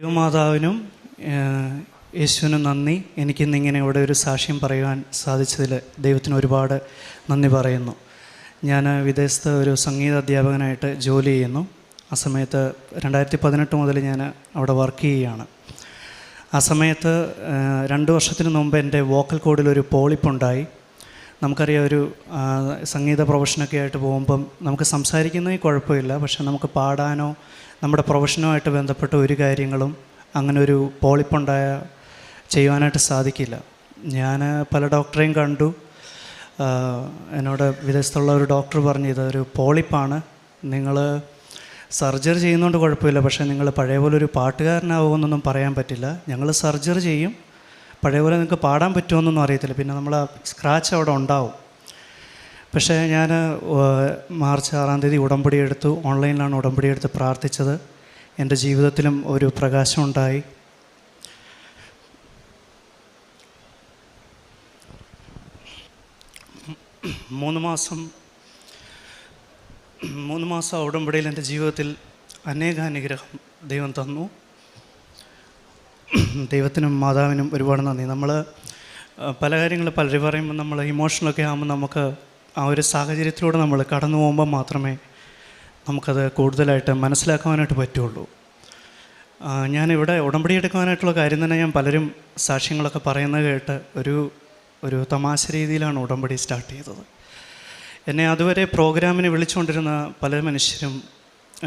ദൈവമാതാവിനും യേശുവിനും നന്ദി. എനിക്കിന്നിങ്ങനെ ഇവിടെ ഒരു സാക്ഷ്യം പറയുവാൻ സാധിച്ചതിൽ ദൈവത്തിന് ഒരുപാട് നന്ദി പറയുന്നു. ഞാൻ വിദേശത്ത് ഒരു സംഗീത അധ്യാപകനായിട്ട് ജോലി ചെയ്യുന്നു. ആ സമയത്ത് രണ്ടായിരത്തി പതിനെട്ട് മുതൽ ഞാൻ അവിടെ വർക്ക് ചെയ്യുകയാണ്. ആ സമയത്ത് രണ്ട് വർഷത്തിന് മുമ്പ് എന്റെ വോക്കൽ കോഡിലൊരു പോളിപ്പുണ്ടായി. നമുക്കറിയാം ഒരു സംഗീത പ്രൊഫഷനൊക്കെ ആയിട്ട് പോകുമ്പം നമുക്ക് സംസാരിക്കുന്നതിൽ കുഴപ്പമില്ല. പക്ഷെ നമുക്ക് പാടാനോ നമ്മുടെ പ്രൊഫഷനുമായിട്ട് ബന്ധപ്പെട്ട ഒരു കാര്യങ്ങളും അങ്ങനെ ഒരു പോളിപ്പുണ്ടായ ചെയ്യുവാനായിട്ട് സാധിക്കില്ല. ഞാൻ പല ഡോക്ടറെയും കണ്ടു. എന്നോട് വിദേശത്തുള്ള ഒരു ഡോക്ടർ പറഞ്ഞു ഇതൊരു പോളിപ്പാണ്. നിങ്ങൾ സർജറി ചെയ്യുന്നതുകൊണ്ട് കുഴപ്പമില്ല. പക്ഷേ നിങ്ങൾ പഴയ പോലെ ഒരു പാട്ടുകാരനാവുമെന്നൊന്നും പറയാൻ പറ്റില്ല. ഞങ്ങൾ സർജറി ചെയ്യും. പഴയ പോലെ നിങ്ങൾക്ക് പാടാൻ പറ്റുമെന്നൊന്നും അറിയത്തില്ല. പിന്നെ നമ്മൾ സ്ക്രാച്ച് അവിടെ ഉണ്ടാവും. പക്ഷേ ഞാൻ മാർച്ച് ആറാം തീയതി ഉടമ്പടി എടുത്തു. ഓൺലൈനിലാണ് ഉടമ്പടി എടുത്ത് പ്രാർത്ഥിച്ചത്. എന്റെ ജീവിതത്തിലും ഒരു പ്രകാശം ഉണ്ടായി. മൂന്ന് മാസം മൂന്ന് മാസം ഉടമ്പടിയിൽ എന്റെ ജീവിതത്തിൽ അനേകാനുഗ്രഹം ദൈവം തന്നു. ദൈവത്തിനും മാതാവിനും ഒരുപാട് നന്ദി. നമ്മൾ പല കാര്യങ്ങൾ പലരും പറയുമ്പോൾ നമ്മൾ ഇമോഷണലൊക്കെ ആകുമ്പോൾ നമുക്ക് ആ ഒരു സാഹചര്യത്തിലൂടെ നമ്മൾ കടന്നു പോകുമ്പോൾ മാത്രമേ നമുക്കത് കൂടുതലായിട്ട് മനസ്സിലാക്കുവാനായിട്ട് പറ്റുള്ളൂ. ഞാനിവിടെ ഉടമ്പടി എടുക്കുവാനായിട്ടുള്ള കാര്യം തന്നെ ഞാൻ പലരും സാക്ഷ്യങ്ങളൊക്കെ പറയുന്നത് കേട്ട് ഒരു ഒരു തമാശ രീതിയിലാണ് ഉടമ്പടി സ്റ്റാർട്ട് ചെയ്തത്. എന്നെ അതുവരെ പ്രോഗ്രാമിന് വിളിച്ചുകൊണ്ടിരുന്ന പല മനുഷ്യരും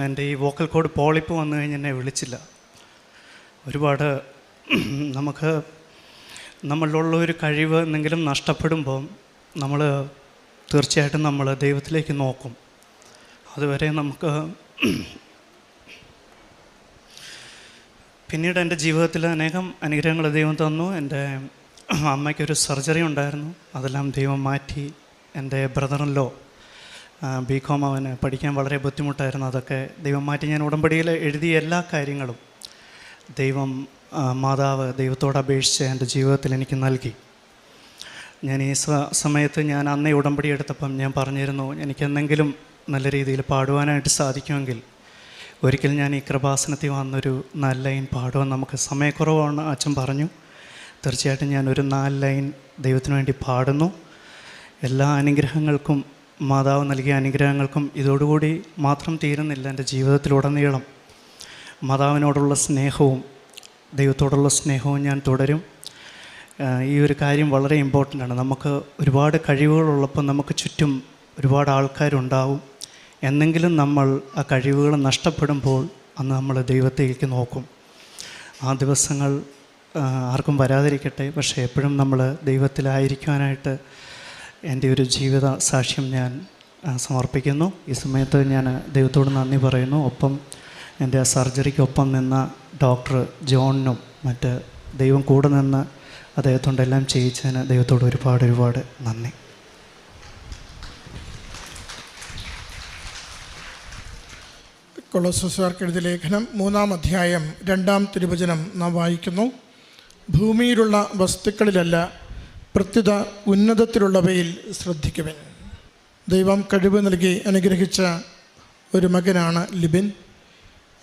എന്റെ ഈ വോക്കൽ കോഡ് പോളിപ്പ് വന്നു കഴിഞ്ഞ് എന്നെ വിളിച്ചില്ല. ഒരുപാട് നമുക്ക് നമ്മളിലുള്ള ഒരു കഴിവ് എന്തെങ്കിലും നഷ്ടപ്പെടുമ്പോൾ നമ്മൾ തീർച്ചയായിട്ടും നമ്മൾ ദൈവത്തിലേക്ക് നോക്കും. അതുവരെ നമുക്ക് പിന്നീട് എന്റെ ജീവിതത്തിൽ അനേകം അനുഗ്രഹങ്ങൾ ദൈവം തന്നു. എന്റെ അമ്മയ്ക്കൊരു സർജറി ഉണ്ടായിരുന്നു. അതെല്ലാം ദൈവം മാറ്റി. എന്റെ ബ്രദറിലോ ബി കോം അവന് പഠിക്കാൻ വളരെ ബുദ്ധിമുട്ടായിരുന്നു. അതൊക്കെ ദൈവം മാറ്റി. ഞാൻ ഉടമ്പടിയിൽ എഴുതിയ എല്ലാ കാര്യങ്ങളും ദൈവം മാതാവ് ദൈവത്തോട് അപേക്ഷിച്ച് എന്റെ ജീവിതത്തിൽ എനിക്ക് നൽകി. ഞാൻ ഈ സമയത്ത് ഞാൻ അന്നേ ഉടമ്പടി എടുത്തപ്പം ഞാൻ പറഞ്ഞിരുന്നു എനിക്ക് എന്തെങ്കിലും നല്ല രീതിയിൽ പാടുവാനായിട്ട് സാധിക്കുമെങ്കിൽ ഒരിക്കൽ ഞാൻ ഈ കൃപാസനത്തിൽ വന്നൊരു നാല് ലൈൻ പാടുവാൻ നമുക്ക് സമയക്കുറവാണ് അച്ഛൻ പറഞ്ഞു. തീർച്ചയായിട്ടും ഞാൻ ഒരു നാല് ലൈൻ ദൈവത്തിന് വേണ്ടി പാടുന്നു. എല്ലാ അനുഗ്രഹങ്ങൾക്കും മാതാവ് നൽകിയ അനുഗ്രഹങ്ങൾക്കും ഇതോടുകൂടി മാത്രം തീരുന്നില്ല എന്റെ ജീവിതത്തിലുടനീളം. മാതാവിനോടുള്ള സ്നേഹവും ദൈവത്തോടുള്ള സ്നേഹവും ഞാൻ തുടരും. ഈ ഒരു കാര്യം വളരെ ഇമ്പോർട്ടന്റ് ആണ്. നമുക്ക് ഒരുപാട് കഴിവുകളുള്ളപ്പോൾ നമുക്ക് ചുറ്റും ഒരുപാട് ആൾക്കാരുണ്ടാവും. എന്നെങ്കിലും നമ്മൾ ആ കഴിവുകൾ നഷ്ടപ്പെടുമ്പോൾ അന്ന് നമ്മൾ ദൈവത്തേക്ക് നോക്കും. ആ ദിവസങ്ങൾ ആർക്കും വരാതിരിക്കട്ടെ. പക്ഷേ എപ്പോഴും നമ്മൾ ദൈവത്തിലായിരിക്കാനായിട്ട് എന്റെ ഒരു ജീവിത സാക്ഷ്യം ഞാൻ സമർപ്പിക്കുന്നു. ഈ സമയത്ത് ഞാൻ ദൈവത്തോട് നന്ദി പറയുന്നു. ഒപ്പം എന്റെ ആ സർജറിക്കൊപ്പം നിന്ന ഡോക്ടർ ജോണിനും മറ്റ് ദൈവം കൂടെ നിന്ന് അദ്ദേഹത്തോണ്ടെല്ലാം ചെയ്യിച്ചതിന് ദൈവത്തോട് ഒരുപാട് ഒരുപാട് നന്ദി. കൊളോസസുകാർക്ക് എഴുതിയ ലേഖനം മൂന്നാം അധ്യായം രണ്ടാം തിരുവചനം നാം വായിക്കുന്നു. ഭൂമിയിലുള്ള വസ്തുക്കളിലല്ല പ്രത്യുത ഉന്നതത്തിലുള്ളവയിൽ ശ്രദ്ധിക്കുവിൻ. ദൈവം കഴിവ് നൽകി അനുഗ്രഹിച്ച ഒരു മകനാണ് ലിബിൻ.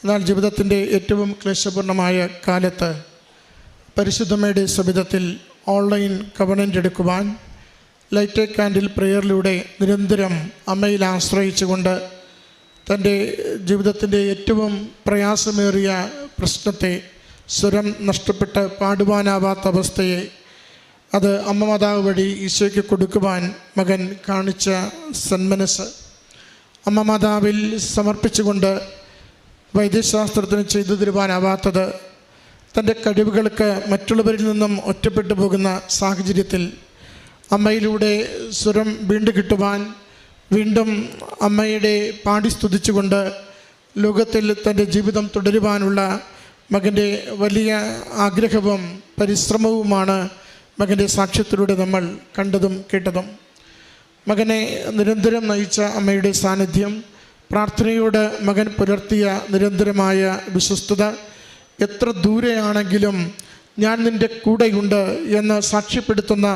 എന്നാൽ ജീവിതത്തിന്റെ ഏറ്റവും ക്ലേശപൂർണമായ കാലത്ത് പരിശുദ്ധമയുടെ സബിതത്തിൽ ഓൺലൈൻ കവണന്റ് എടുക്കുവാൻ ലൈറ്റ് കാൻഡിൽ പ്രെയറിലൂടെ നിരന്തരം അമ്മയിൽ ആശ്രയിച്ചുകൊണ്ട് തന്റെ ജീവിതത്തിന്റെ ഏറ്റവും പ്രയാസമേറിയ പ്രശ്നത്തെ സ്വരം നഷ്ടപ്പെട്ട് പാടുവാനാവാത്ത അവസ്ഥയെ അത് അമ്മ മാതാവ് വഴി ഈശോയ്ക്ക് കൊടുക്കുവാൻ മകൻ കാണിച്ച സന്മനസ് അമ്മ മാതാവിൽ സമർപ്പിച്ചുകൊണ്ട് വൈദ്യശാസ്ത്രത്തിന് ചെയ്തു തരുവാനാവാത്തത് തന്റെ കഴിവുകൾക്ക് മറ്റുള്ളവരിൽ നിന്നും ഒറ്റപ്പെട്ടു പോകുന്ന സാഹചര്യത്തിൽ അമ്മയിലൂടെ സ്വരം വീണ്ടും കിട്ടുവാൻ വീണ്ടും അമ്മയുടെ പാടി സ്തുതിച്ചുകൊണ്ട് ലോകത്തിൽ തന്റെ ജീവിതം തുടരുവാനുള്ള മകന്റെ വലിയ ആഗ്രഹവും പരിശ്രമവുമാണ് മകന്റെ സാക്ഷ്യത്തിലൂടെ നമ്മൾ കണ്ടതും കേട്ടതും. മകനെ നിരന്തരം നയിച്ച അമ്മയുടെ സാന്നിധ്യം പ്രാർത്ഥനയോട് മകൻ പുലർത്തിയ നിരന്തരമായ വിശ്വസ്തത എത്ര ദൂരെയാണെങ്കിലും ഞാൻ നിന്റെ കൂടെയുണ്ട് എന്ന് സാക്ഷ്യപ്പെടുത്തുന്ന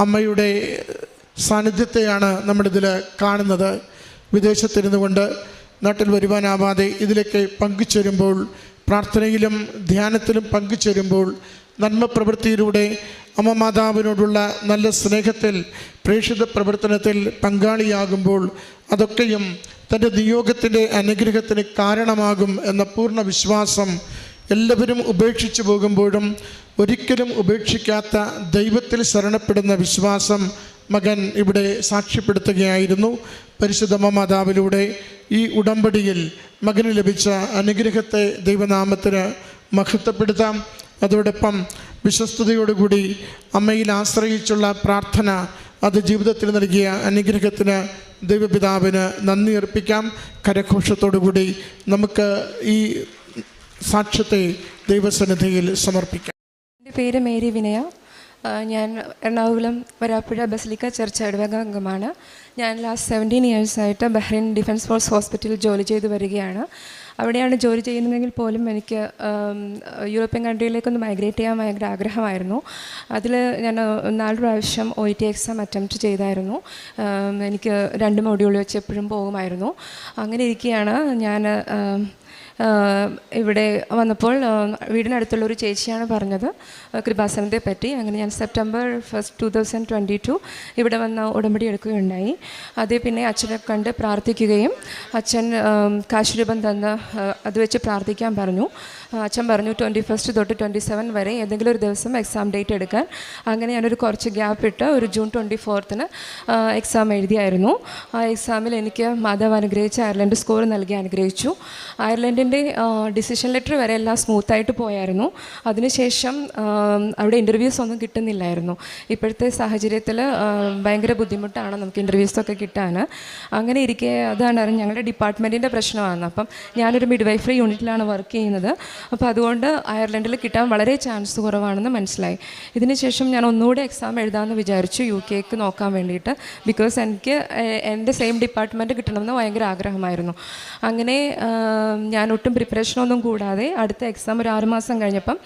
അമ്മയുടെ സാന്നിധ്യത്തെയാണ് നമ്മളിതിൽ കാണുന്നത്. വിദേശത്തിരുന്നു കൊണ്ട് നാട്ടിൽ വരുവാനാവാതെ ഇതിലേക്ക് പങ്കുചേരുമ്പോൾ പ്രാർത്ഥനയിലും ധ്യാനത്തിലും പങ്കുചേരുമ്പോൾ നന്മ പ്രവൃത്തിയിലൂടെ അമ്മ മാതാവിനോടുള്ള നല്ല സ്നേഹത്തിൽ പ്രേക്ഷിത പ്രവർത്തനത്തിൽ പങ്കാളിയാകുമ്പോൾ അതൊക്കെയും തന്റെ നിയോഗത്തിന്റെ അനുഗ്രഹത്തിന് കാരണമാകും എന്ന പൂർണ വിശ്വാസം എല്ലാവരും ഉപേക്ഷിച്ചു പോകുമ്പോഴും ഒരിക്കലും ഉപേക്ഷിക്കാത്ത ദൈവത്തിൽ ശരണപ്പെടുന്ന വിശ്വാസം മകൻ ഇവിടെ സാക്ഷ്യപ്പെടുത്തുകയായിരുന്നു. പരിശുദ്ധമ്മ മാതാവിലൂടെ ഈ ഉടമ്പടിയിൽ മകന് ലഭിച്ച അനുഗ്രഹത്തെ ദൈവനാമത്തിന് മഹത്വപ്പെടുത്താം. അതോടൊപ്പം വിശ്വസ്തയോടുകൂടി അമ്മയിൽ ആശ്രയിച്ചുള്ള പ്രാർത്ഥന അത് ജീവിതത്തിൽ നൽകിയ അനുഗ്രഹത്തിന് ദൈവപിതാവിന് നന്ദി അർപ്പിക്കാം. കരഘോഷത്തോടുകൂടി നമുക്ക് ഈ സാക്ഷ്യത്തെ ദൈവസന്നിധിയിൽ സമർപ്പിക്കാം. എന്റെ പേര് മേരി വിനയ. ഞാൻ എറണാകുളം വരാപ്പുഴ ബസലിക്ക ചർച്ച് ഇടവക അംഗമാണ്. ഞാൻ ലാസ്റ്റ് സെവന്റീൻ ഇയേഴ്സായിട്ട് ബഹ്റൈൻ ഡിഫൻസ് ഫോഴ്സ് ഹോസ്പിറ്റലിൽ ജോലി ചെയ്ത് വരികയാണ്. അവിടെയാണ് ജോലി ചെയ്യുന്നതെങ്കിൽ പോലും എനിക്ക് യൂറോപ്യൻ കൺട്രിയിലേക്കൊന്ന് മൈഗ്രേറ്റ് ചെയ്യാൻ ഭയങ്കര ആഗ്രഹമായിരുന്നു. അതിൽ ഞാൻ നാല് പ്രാവശ്യം ഒ ടി എക്സാം അറ്റംപ്റ്റ് ചെയ്തായിരുന്നു. എനിക്ക് രണ്ട് മൊഡ്യൂൾ വെച്ച് എപ്പോഴും പോകുമായിരുന്നു. അങ്ങനെ ഇരിക്കുകയാണ്. ഞാൻ ഇവിടെ വന്നപ്പോൾ വീടിനടുത്തുള്ള ഒരു ചേച്ചിയാണ് പറഞ്ഞത്. കൃപാസനത്തെ പറ്റി. അങ്ങനെ ഞാൻ September first two thousand twenty two ഇവിടെ വന്ന് ഉടമ്പടി എടുക്കുകയുണ്ടായി. അതേ പിന്നെ അച്ഛനെ കണ്ട് പ്രാർത്ഥിക്കുകയും അച്ഛൻ കാശുരൂപം കാശ് രൂപം തന്ന് അത് വെച്ച് പ്രാർത്ഥിക്കാൻ പറഞ്ഞു. അച്ഛൻ പറഞ്ഞു ട്വന്റി ഫസ്റ്റ് തൊട്ട് ട്വന്റി സെവൻ വരെ ഏതെങ്കിലും ഒരു ദിവസം എക്സാം ഡേറ്റ് എടുക്കാൻ. അങ്ങനെ ഞാനൊരു കുറച്ച് ഗ്യാപ്പ് ഇട്ട് ഒരു ജൂൺ ട്വന്റി ഫോർത്തിന് എക്സാം എഴുതിയായിരുന്നു. ആ എക്സാമിൽ എനിക്ക് മാതാവ് അനുഗ്രഹിച്ച് അയർലൻഡ് സ്കോർ നൽകി അനുഗ്രഹിച്ചു. അയർലൻഡിന്റെ ഡിസിഷൻ ലെറ്റർ വരെ എല്ലാം സ്മൂത്തായിട്ട് പോയായിരുന്നു. അതിനുശേഷം അവിടെ ഇന്റർവ്യൂസ് ഒന്നും കിട്ടുന്നില്ലായിരുന്നു. ഇപ്പോഴത്തെ സാഹചര്യത്തിൽ ഭയങ്കര ബുദ്ധിമുട്ടാണ് നമുക്ക് ഇന്റർവ്യൂസൊക്കെ കിട്ടാൻ അങ്ങനെ ഇരിക്കെ അതാണ് ഞങ്ങളുടെ ഡിപ്പാർട്ട്മെന്റിന്റെ പ്രശ്നമാണ്. അപ്പം ഞാനൊരു മിഡ് മിഡ്വൈഫറി യൂണിറ്റിലാണ് വർക്ക് ചെയ്യുന്നത്. അപ്പോൾ അതുകൊണ്ട് അയർലൻഡിൽ കിട്ടാൻ വളരെ ചാൻസ് കുറവാണെന്ന് മനസ്സിലായി. ഇതിനുശേഷം ഞാൻ ഒന്നുകൂടെ എക്സാം എഴുതാമെന്ന് വിചാരിച്ചു യു കെക്ക് നോക്കാൻ വേണ്ടിയിട്ട്. ബിക്കോസ് എനിക്ക് എന്റെ സെയിം ഡിപ്പാർട്ട്മെന്റ് കിട്ടണമെന്ന് ഭയങ്കര ആഗ്രഹമായിരുന്നു. അങ്ങനെ ഞാൻ ഒട്ടും പ്രിപ്പറേഷനൊന്നും കൂടാതെ അടുത്ത എക്സാം ഒരു ആറുമാസം കഴിഞ്ഞപ്പം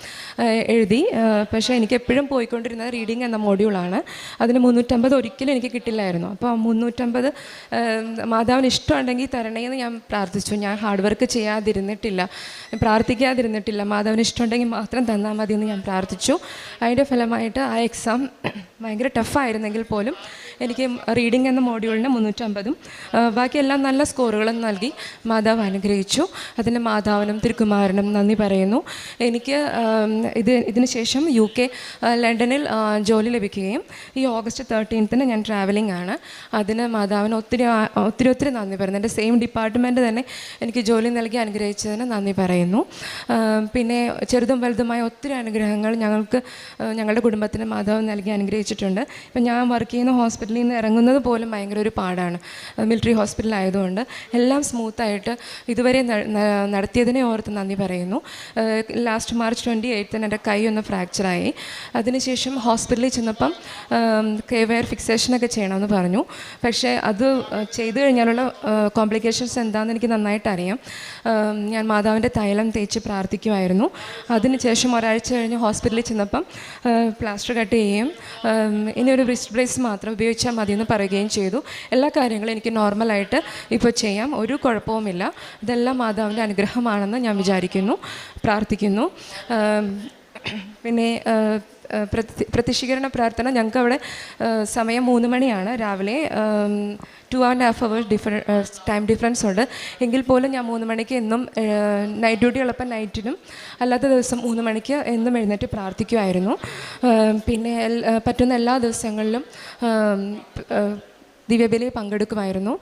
എഴുതി. പക്ഷേ എനിക്ക് എപ്പോഴും പോയിക്കൊണ്ടിരുന്നത് റീഡിങ് എന്ന മോഡ്യൂളാണ് അതിന് മുന്നൂറ്റമ്പത് ഒരിക്കലും എനിക്ക് കിട്ടില്ലായിരുന്നു. അപ്പോൾ മുന്നൂറ്റമ്പത് മാതാവിന് ഇഷ്ടമുണ്ടെങ്കിൽ തരണേ എന്ന് ഞാൻ പ്രാർത്ഥിച്ചു. ഞാൻ ഹാർഡ് വർക്ക് ചെയ്യാതിരുന്നിട്ടില്ല. പ്രാർത്ഥിക്കാതിരുന്നിട്ടില്ല മാധവൻ ഇഷ്ടമുണ്ടെങ്കിൽ മാത്രം തന്നാൽ മതി എന്ന് ഞാൻ പ്രാർത്ഥിച്ചു. അതിന്റെ ഫലമായിട്ട് ആ എക്സാം ഭയങ്കര ടഫായിരുന്നെങ്കിൽ പോലും എനിക്ക് റീഡിംഗ് എന്ന മോഡ്യൂളിന് മുന്നൂറ്റമ്പതും ബാക്കിയെല്ലാം നല്ല സ്കോറുകളും നൽകി മാതാവ് അനുഗ്രഹിച്ചു. അതിന് മാതാവിനും തിരുക്കുമാരനും നന്ദി പറയുന്നു. എനിക്ക് ഇത് ഇതിന് ശേഷം യു കെ ലണ്ടനിൽ ജോലി ലഭിക്കുകയും ഈ ഓഗസ്റ്റ് തേർട്ടീൻത്തിന് ഞാൻ ട്രാവലിംഗ് ആണ്. അതിന് മാതാവിന് ഒത്തിരി ഒത്തിരി ഒത്തിരി നന്ദി പറയുന്നു. എന്റെ സെയിം ഡിപ്പാർട്ട്മെന്റ് തന്നെ എനിക്ക് ജോലി നൽകി അനുഗ്രഹിച്ചതിന് നന്ദി പറയുന്നു. പിന്നെ ചെറുതും വലുതുമായ ഒത്തിരി അനുഗ്രഹങ്ങൾ ഞങ്ങൾക്ക് ഞങ്ങളുടെ കുടുംബത്തിന് മാതാവ് നൽകി അനുഗ്രഹിച്ചിട്ടുണ്ട്. ഇപ്പം ഞാൻ വർക്ക് ചെയ്യുന്ന ഹോസ്പിറ്റലിൽ നിന്ന് ഇറങ്ങുന്നത് പോലും ഭയങ്കര ഒരു പാടാണ്. മിലിറ്ററി ഹോസ്പിറ്റൽ ആയതുകൊണ്ട് എല്ലാം സ്മൂത്തായിട്ട് ഇതുവരെ നടത്തിയതിനെ ഓർത്ത് നന്ദി പറയുന്നു. ലാസ്റ്റ് മാർച്ച് ട്വന്റി എയ്ത്തിന് എന്റെ കൈ ഒന്ന് ഫ്രാക്ചറായി അതിനുശേഷം ഹോസ്പിറ്റലിൽ ചെന്നപ്പം കെവയർ ഫിക്സേഷനൊക്കെ ചെയ്യണമെന്ന് പറഞ്ഞു. പക്ഷേ അത് ചെയ്തു കഴിഞ്ഞാലുള്ള കോംപ്ലിക്കേഷൻസ് എന്താണെന്ന് എനിക്ക് നന്നായിട്ട് അറിയാം. ഞാൻ മാതാവിന്റെ തൈലം തേച്ച് പ്രാർത്ഥിക്കുമായിരുന്നു. അതിനുശേഷം ഒരാഴ്ച കഴിഞ്ഞ് ഹോസ്പിറ്റലിൽ ചെന്നപ്പം പ്ലാസ്റ്റർ കട്ട് ചെയ്യുകയും ഇനി ഒരു ബ്രിസ്റ്റ് ബ്രേസ് മാത്രം ഉപയോഗിച്ചാൽ മതി എന്ന് പറയുകയും ചെയ്തു. എല്ലാ കാര്യങ്ങളും എനിക്ക് നോർമലായിട്ട് ഇപ്പോൾ ചെയ്യാം. ഒരു കുഴപ്പവുമില്ല. ഇതെല്ലാം മാതാവിന്റെ അനുഗ്രഹമാണെന്ന് ഞാൻ വിചാരിക്കുന്നു പ്രാർത്ഥിക്കുന്നു. പിന്നെ ആ, ആ, പ്രതി പ്രത്യക്ഷീകരണ പ്രാർത്ഥന ഞങ്ങൾക്ക് അവിടെ സമയം മൂന്ന് മണിയാണ്. രാവിലെ two and half hours differ time difference ഉണ്ട്. എങ്കിൽ പോലും ഞാൻ മൂന്ന് മണിക്ക് എന്നും നൈറ്റ് ഡ്യൂട്ടി ഉള്ളപ്പോൾ നൈറ്റിനും അല്ലാത്ത ദിവസം മൂന്ന് മണിക്ക് എന്നും എഴുന്നേറ്റ് പ്രാർത്ഥിക്കുമായിരുന്നു പിന്നെ പറ്റുന്ന എല്ലാ ദിവസങ്ങളിലും ദിവ്യബലി പങ്കെടുക്കുമായിരുന്നു.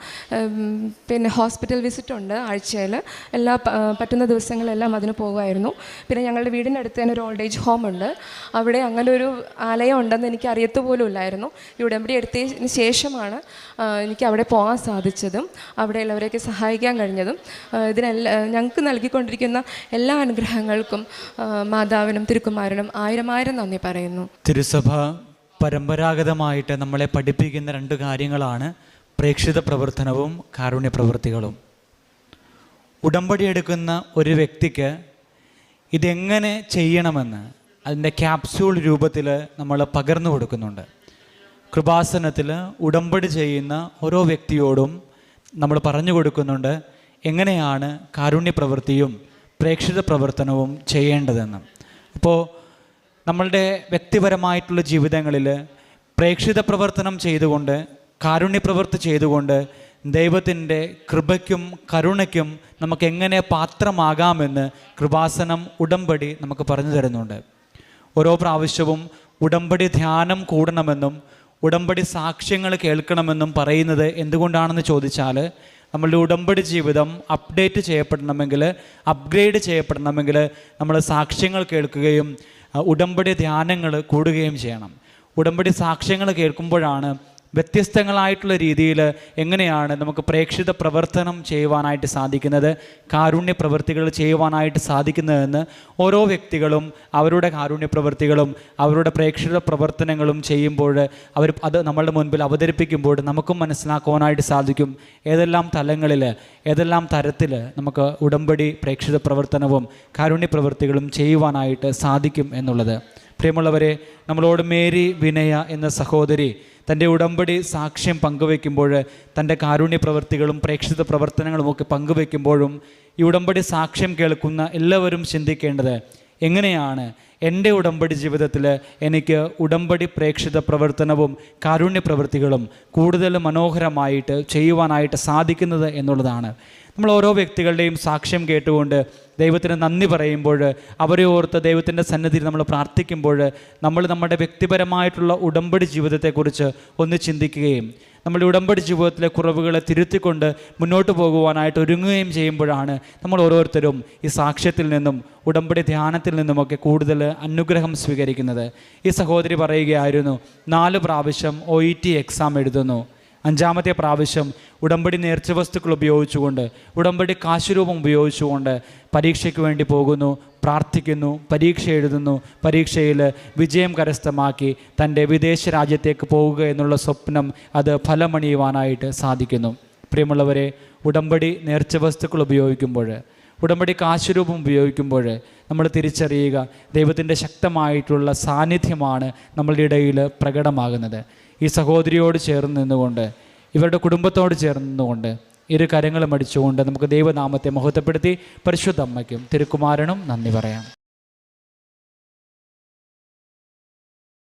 പിന്നെ ഹോസ്പിറ്റൽ വിസിറ്റ് ഉണ്ട് ആഴ്ചയിൽ. എല്ലാ പറ്റുന്ന ദിവസങ്ങളെല്ലാം അതിന് പോകുമായിരുന്നു. പിന്നെ ഞങ്ങളുടെ വീടിനടുത്ത് തന്നെ ഒരു ഓൾഡ് ഏജ് ഹോം ഉണ്ട്. അവിടെ അങ്ങനെ ഒരു ആലയം ഉണ്ടെന്ന് എനിക്ക് അറിയത്ത് പോലും ഇല്ലായിരുന്നു. ഈ എടുത്തതിന് ശേഷമാണ് എനിക്ക് അവിടെ പോകാൻ സാധിച്ചതും അവിടെ അവിടെയുള്ളവരെയൊക്കെ സഹായിക്കാൻ കഴിഞ്ഞതും. ഇതിനെല്ലാം ഞങ്ങൾക്ക് നൽകിക്കൊണ്ടിരിക്കുന്ന എല്ലാ അനുഗ്രഹങ്ങൾക്കും മാതാവിനും തിരുക്കുമാരനും ആയിരം ആയിരം നന്ദി പറയുന്നു. തിരുസഭ പരമ്പരാഗതമായിട്ട് നമ്മളെ പഠിപ്പിക്കുന്ന രണ്ട് കാര്യങ്ങളാണ് പ്രേക്ഷിത പ്രവർത്തനവും കാരുണ്യ പ്രവൃത്തികളും. ഉടമ്പടി എടുക്കുന്ന ഒരു വ്യക്തിക്ക് ഇതെങ്ങനെ ചെയ്യണമെന്ന് അതിന്റെ ക്യാപ്സ്യൂൾ രൂപത്തിൽ നമ്മൾ പകർന്നു കൊടുക്കുന്നുണ്ട്. കൃപാസനത്തിൽ ഉടമ്പടി ചെയ്യുന്ന ഓരോ വ്യക്തിയോടും നമ്മൾ പറഞ്ഞു കൊടുക്കുന്നുണ്ട് എങ്ങനെയാണ് കാരുണ്യ പ്രവൃത്തിയും പ്രേക്ഷിത പ്രവർത്തനവും ചെയ്യേണ്ടതെന്ന്. അപ്പോൾ നമ്മളുടെ വ്യക്തിപരമായിട്ടുള്ള ജീവിതങ്ങളിൽ പ്രേക്ഷിത പ്രവർത്തനം ചെയ്തുകൊണ്ട് കാരുണ്യ പ്രവൃത്തി ചെയ്തുകൊണ്ട് ദൈവത്തിന്റെ കൃപയ്ക്കും കരുണയ്ക്കും നമുക്ക് എങ്ങനെ പാത്രമാകാമെന്ന് കൃപാസനം ഉടമ്പടി നമുക്ക് പറഞ്ഞു തരുന്നുണ്ട്. ഓരോ പ്രാവശ്യവും ഉടമ്പടി ധ്യാനം കൂടണമെന്നും ഉടമ്പടി സാക്ഷ്യങ്ങൾ കേൾക്കണമെന്നും പറയുന്നത് എന്തുകൊണ്ടാണെന്ന് ചോദിച്ചാൽ നമ്മളുടെ ഉടമ്പടി ജീവിതം അപ്ഡേറ്റ് ചെയ്യപ്പെടണമെങ്കിൽ അപ്ഗ്രേഡ് ചെയ്യപ്പെടണമെങ്കിൽ നമ്മൾ സാക്ഷ്യങ്ങൾ കേൾക്കുകയും ഉടമ്പടി ധ്യാനങ്ങൾ കൂടുകയും ചെയ്യണം. ഉടമ്പടി സാക്ഷ്യങ്ങൾ കേൾക്കുമ്പോഴാണ് വ്യത്യസ്തങ്ങളായിട്ടുള്ള രീതിയിൽ എങ്ങനെയാണ് നമുക്ക് പ്രേക്ഷിത പ്രവർത്തനം ചെയ്യുവാനായിട്ട് സാധിക്കുന്നത് കാരുണ്യ പ്രവൃത്തികൾ ചെയ്യുവാനായിട്ട് സാധിക്കുന്നതെന്ന് ഓരോ വ്യക്തികളും അവരുടെ കാരുണ്യ പ്രവൃത്തികളും അവരുടെ പ്രേക്ഷിത പ്രവർത്തനങ്ങളും ചെയ്യുമ്പോൾ അവർ അത് നമ്മളുടെ മുൻപിൽ അവതരിപ്പിക്കുമ്പോൾ നമുക്കും മനസ്സിലാക്കുവാനായിട്ട് സാധിക്കും. ഏതെല്ലാം തലങ്ങളിൽ ഏതെല്ലാം തരത്തിൽ നമുക്ക് ഉടമ്പടി പ്രേക്ഷിത പ്രവർത്തനവും കാരുണ്യ പ്രവൃത്തികളും ചെയ്യുവാനായിട്ട് സാധിക്കും എന്നുള്ളത്. പ്രിയമുള്ളവരെ നമ്മളോട് മേരി വിനയ എന്ന സഹോദരി തന്റെ ഉടമ്പടി സാക്ഷ്യം പങ്കുവെക്കുമ്പോൾ തന്റെ കാരുണ്യ പ്രവൃത്തികളും പ്രേക്ഷിത പ്രവർത്തനങ്ങളും ഒക്കെ പങ്കുവെക്കുമ്പോഴും ഈ ഉടമ്പടി സാക്ഷ്യം കേൾക്കുന്ന എല്ലാവരും ചിന്തിക്കേണ്ടത് എങ്ങനെയാണ്? എന്റെ ഉടമ്പടി ജീവിതത്തിൽ എനിക്ക് ഉടമ്പടി പ്രേക്ഷിത പ്രവർത്തനവും കാരുണ്യ പ്രവൃത്തികളും കൂടുതൽ മനോഹരമായിട്ട് ചെയ്യുവാനായിട്ട് സാധിക്കുന്നത് എന്നുള്ളതാണ്. നമ്മൾ ഓരോ വ്യക്തികളുടെയും സാക്ഷ്യം കേട്ടുകൊണ്ട് ദൈവത്തിന് നന്ദി പറയുമ്പോൾ അവരെ ഓർത്ത് ദൈവത്തിന്റെ സന്നിധിയിൽ നമ്മൾ പ്രാർത്ഥിക്കുമ്പോൾ നമ്മൾ നമ്മുടെ വ്യക്തിപരമായിട്ടുള്ള ഉടമ്പടി ജീവിതത്തെക്കുറിച്ച് ഒന്ന് ചിന്തിക്കുകയും നമ്മുടെ ഉടമ്പടി ജീവിതത്തിലെ കുറവുകളെ തിരുത്തിക്കൊണ്ട് മുന്നോട്ട് പോകുവാനായിട്ട് ഒരുങ്ങുകയും ചെയ്യുമ്പോഴാണ് നമ്മൾ ഓരോരുത്തരും ഈ സാക്ഷ്യത്തിൽ നിന്നും ഉടമ്പടി ധ്യാനത്തിൽ നിന്നുമൊക്കെ കൂടുതൽ അനുഗ്രഹം സ്വീകരിക്കുന്നത്. ഈ സഹോദരി പറയുകയായിരുന്നു നാല് പ്രാവശ്യം ഒ എക്സാം എഴുതുന്നു. അഞ്ചാമത്തെ പ്രാവശ്യം ഉടമ്പടി നേർച്ച വസ്തുക്കൾ ഉപയോഗിച്ചുകൊണ്ട് ഉടമ്പടി കാശുരൂപം ഉപയോഗിച്ചുകൊണ്ട് പരീക്ഷയ്ക്ക് വേണ്ടി പോകുന്നു പ്രാർത്ഥിക്കുന്നു പരീക്ഷ എഴുതുന്നു പരീക്ഷയിൽ വിജയം കരസ്ഥമാക്കി തന്റെ വിദേശ രാജ്യത്തേക്ക് പോവുക എന്നുള്ള സ്വപ്നം അത് ഫലമണിയുവാനായിട്ട് സാധിക്കുന്നു. പ്രിയമുള്ളവരെ ഉടമ്പടി നേർച്ച വസ്തുക്കൾ ഉപയോഗിക്കുമ്പോൾ ഉടമ്പടി കാശുരൂപം ഉപയോഗിക്കുമ്പോൾ നമ്മൾ തിരിച്ചറിയുക ദൈവത്തിന്റെ ശക്തമായിട്ടുള്ള സാന്നിധ്യമാണ് നമ്മളുടെ ഇടയിൽ പ്രകടമാകുന്നത്. ഈ സഹോദരിയോട് ചേർന്ന് നിന്നുകൊണ്ട് ഇവരുടെ കുടുംബത്തോട് ചേർന്ന് നിന്നുകൊണ്ട് ഇരു കരങ്ങളും അടിച്ചുകൊണ്ട് നമുക്ക് ദൈവനാമത്തെ മഹത്വപ്പെടുത്തി പരിശുദ്ധ അമ്മയ്ക്കും തിരുക്കുമാരനും നന്ദി പറയാം.